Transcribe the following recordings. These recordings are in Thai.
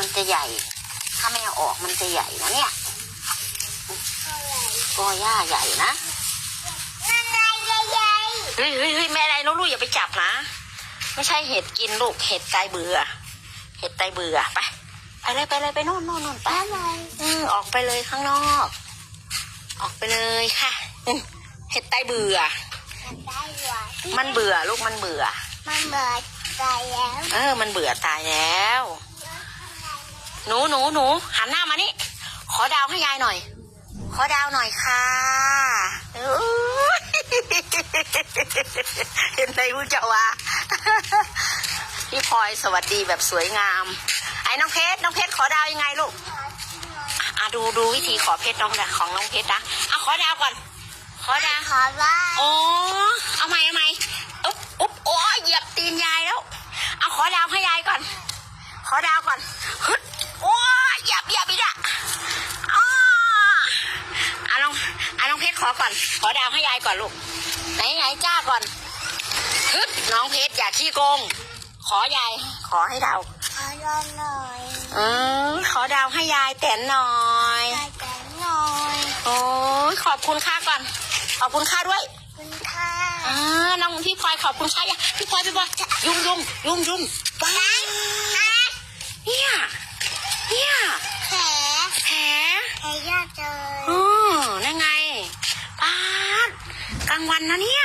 มันจะใหญ่ ถ้าไม่เอาออกมันจะใหญ่นะเนี่ยกอหญ้าใหญ่นะนั่นไงใหญ่เฮ้ยเฮ้ยเฮ้ยแม่อะไรลูกอย่าไปจับนะ ไม่ใช่เห็ดกินลูก เห็ดไตเบื่อ เห็ดไตเบื่อไป ไปเลยไปเลยไปโน่นโน่นโน่นไปๆอะไรอืมออกไปเลยข้างนอก ออกไปเลยค่ะอืมเห็ดไตเบื่อมันได้หวานมันเบื่อลูกมันเบื่อ มันเบิดใจแล้ว เออ มันเบื่อตายแล้ว หนูหนูหนูหันหน้ามานี่ ขอดาวให้ยายหน่อย ขอดาวหน่อยค่ะอุ๊ยเห็นไหมผู้เจ้าวะพี่พลอยสวัสดีแบบสวยงาม ไอ้น้องเพชรน้องเพชรขอดาวยังไงลูกอะดูดูวิธีขอเพชรน้องนะของน้องเพชรนะอะขอดาวก่อน ขอดาวขอว่าโอ้เอาใหม่เอาใหม่อุ๊บอุ๊บโอ้ยเหยียบตีนยายแล้ว เอาขอดาวให้ยายก่อน ขอดาวก่อนฮึดโอ้ย เหยียบเหยียบอีกอะอ้าอะลองอะลองเพชรขอก่อน ขอดาวให้ยายก่อนลูก ไหนไหนจ้าก่อนฮึดน้องเพชรอย่าขี้โกง ขอยาย ขอให้ดาวขอลองหน่อยอืมขอดาวให้ยายแต่นหน่อยใจใจหน่อยโอ้ยขอบคุณค่าก่อน ขอบคุณค่าด้วยคุณค่ะอ่าน้องพี่พลอยขอบคุณค่ะยะพี่พลอยพี่พลอยยุ่งยุ่งยุ่งยุ่งป้าเนี่ยเนี่ย แผล แผล แผลยากเลย อือนั่นไงป้าดกลางวันนะเนี่ย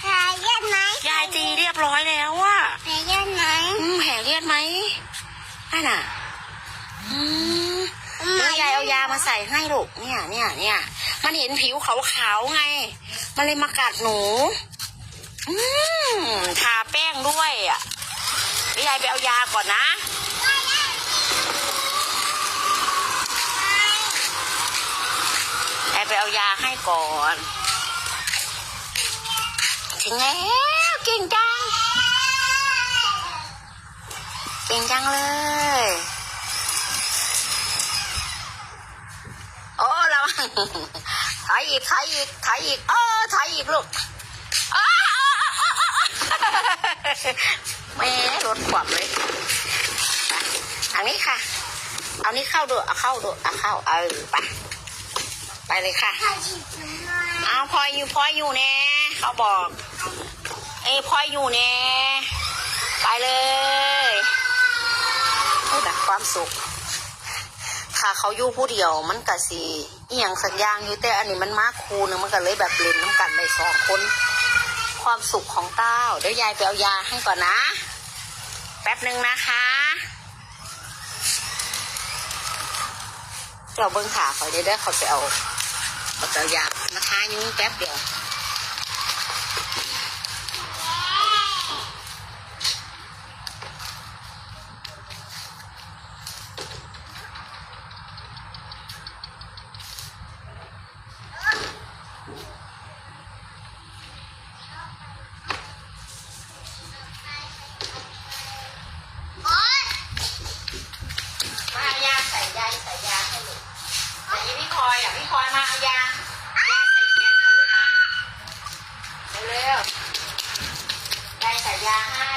แผลยากไหมยายตีเรียบร้อยแล้วอะแผลยากไหมอืมแผลเลือดไหมนั่นน่ะอืมเดี๋ยวยายเอายามาใส่ให้ลูกเนี่ยเนี่ยเนี่ยมันเห็นผิวขาวๆไง มันเลยมากัดหนู อืมทาแป้งด้วยอะเดี๋ยวยายไปเอายาก่อนนะยายไปเอายาให้ก่อน ถึงแล้วเก่งจัง เก่งจังเลย โอ้ระวังถอยอีกถอยอีกถอยอีกเออถอยอีกลูกอ้าวแม่รถขวบเลยไปอันนี้ค่ะ เอานี้เข้าดูเอาเข้าดูเอาเข้าเออไปไปเลยค่ะขอฉีดหน่อยเอาพลอยอยู่พลอยอยู่แน่เขาบอก เอ้พลอยอยู่แน่ไปเลยโอ้ดักความสุขถ้าเขาอยู่ผู้เดียวมันก็สิอีหยังสักอย่างอยู่แต่อันนี้มันมาคูหนึงมันก็เลยแบบเล่นน้ำกันได้สองคน ความสุขของเต้าเดี๋ยวยายไปเอายาให้ก่อนนะ แป๊บหนึ่งนะคะเราเบิ้งขาเขาได้ได้เขาไปเอาเอาแต่ยามาทายุงแป๊บเดียว อยอะพี่พลอยมาเอายายาใส่แขนก่อนลูกนะเร็วๆยายใส่ยาให้